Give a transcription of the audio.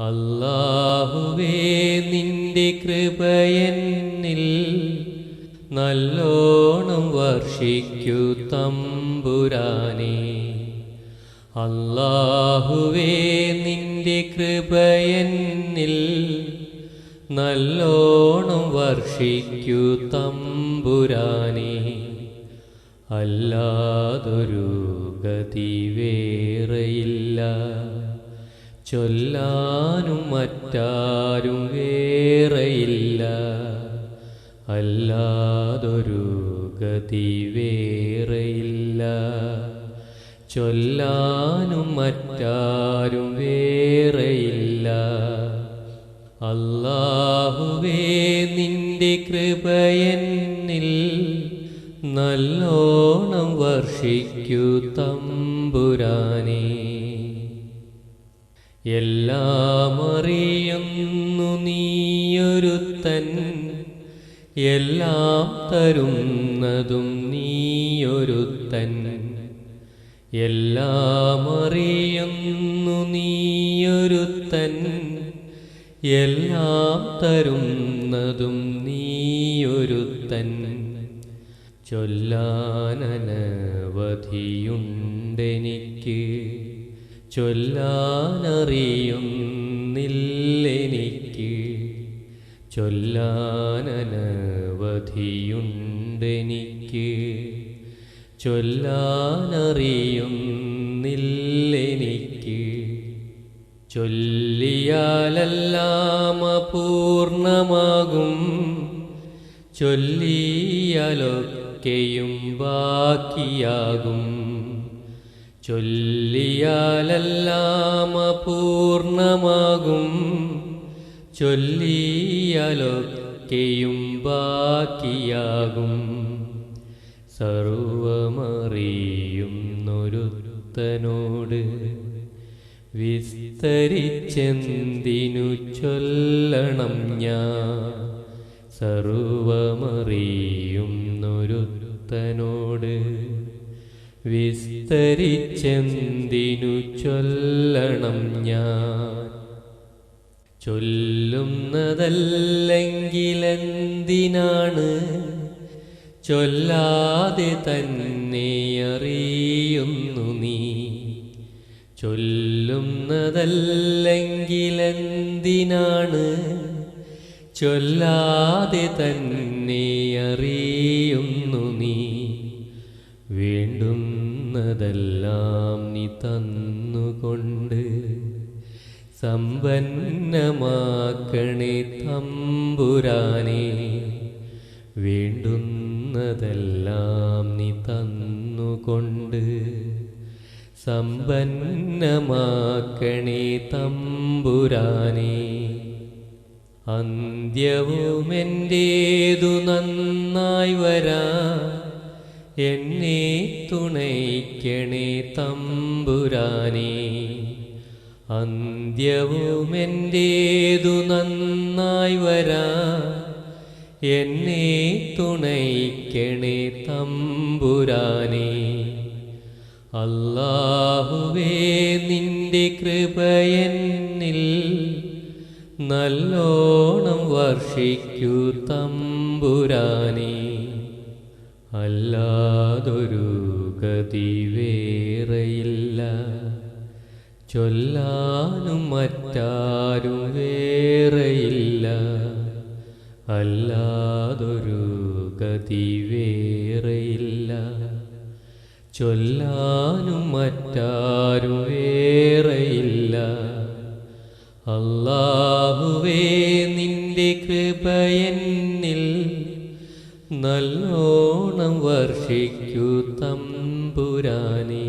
അല്ലാഹുവേ നിന്റെ കൃപയെന്നിൽ നല്ലോണം വർഷിക്കൂ തമ്പുരാനേ. അല്ലാഹുവേ നിന്റെ കൃപയെന്നിൽ നല്ലോണം വർഷിക്കൂ തമ്പുരാനേ. അല്ലാതൊരു ഗതി വേറെയില്ല ചൊല്ലാനും മറ്റാരും വേറെയില്ല. അല്ലാതൊരു ഗതി വേറെയില്ല. ചൊല്ലാനും മറ്റാരും വേറെയില്ല. അല്ലാഹുവേ നിന്റെ കൃപയെന്നിൽ നല്ലോണം വർഷിക്കൂ തമ്പുരാനേ. എല്ലാം അറിയുന്നു നീയൊരുത്തൻ. എല്ലാം തരുന്നതും നീയൊരുത്തൻ. എല്ലാം അറിയുന്നു നീയൊരുത്തൻ. എല്ലാം തരുന്നതും നീയൊരുത്തൻ. ചൊല്ലാനനവധിയുണ്ടെനിക്ക്. ചൊല്ലാനറിയുന്നില്ലെനിക്ക്. ചൊല്ലാനനവധിയുണ്ടെനിക്ക്. ചൊല്ലാനറിയുന്നില്ലെനിക്ക്. ചൊല്ലിയാലെല്ലാം അപൂർണമാകും. ചൊല്ലിയാലൊക്കെയും ബാക്കിയാകും. ചൊല്ലിയാലെല്ലാം അപൂർണമാകും. ചൊല്ലിയാലൊക്കെയും ബാക്കിയാകും. സർവമറിയുന്നൊരുത്തനോട് വിസ്തരിച്ചെന്തിനു ചൊല്ലണം ഞാൻ? സർവമറിയുന്നൊരുത്തനോട് വിസ്തരിച്ചെന്തിനു ചൊല്ലണം ഞാൻ? ചൊല്ലുന്നതല്ലെങ്കിലെന്തിനാണ്? ചൊല്ലാതെ തന്നെ അറിയുന്നു നീ. ചൊല്ലുന്നതല്ലെങ്കിലെന്തിനാണ്? ചൊല്ലാതെ തന്നെ അറിയുന്നു വേണ്ടുന്നതെല്ലാം നീ തന്നുകൊണ്ട് സമ്പന്നമാക്കണേ തമ്പുരാനേ. വേണ്ടുന്നതെല്ലാം നീ തന്നുകൊണ്ട് സമ്പന്നമാക്കണേ തമ്പുരാനേ. അന്ത്യവുമെന്റേതു നന്നായി വരാ. എന്നെ തുണയ്ക്കണേ തമ്പുരാനേ. അന്ത്യവുമെന്റേതു നന്നായി വരാ. എന്നെ തുണയ്ക്കണേ തമ്പുരാനേ. അല്ലാഹുവേ നിന്റെ കൃപയെന്നിൽ നല്ലോണം വർഷിക്കൂ തമ്പുരാനേ. അല്ലാതൊരു ഗതി വേറെയില്ല ചൊല്ലാനും മറ്റാരും വേറെയില്ല. അല്ലാതൊരു ഗതി വേറെയില്ല ചൊല്ലാനും മറ്റാരും വേറെയില്ല. അല്ലാഹുവേ നിന്റെ കൃപയെന്നിൽ നല്ലോണം വർഷിക്കൂ തമ്പുരാനേ.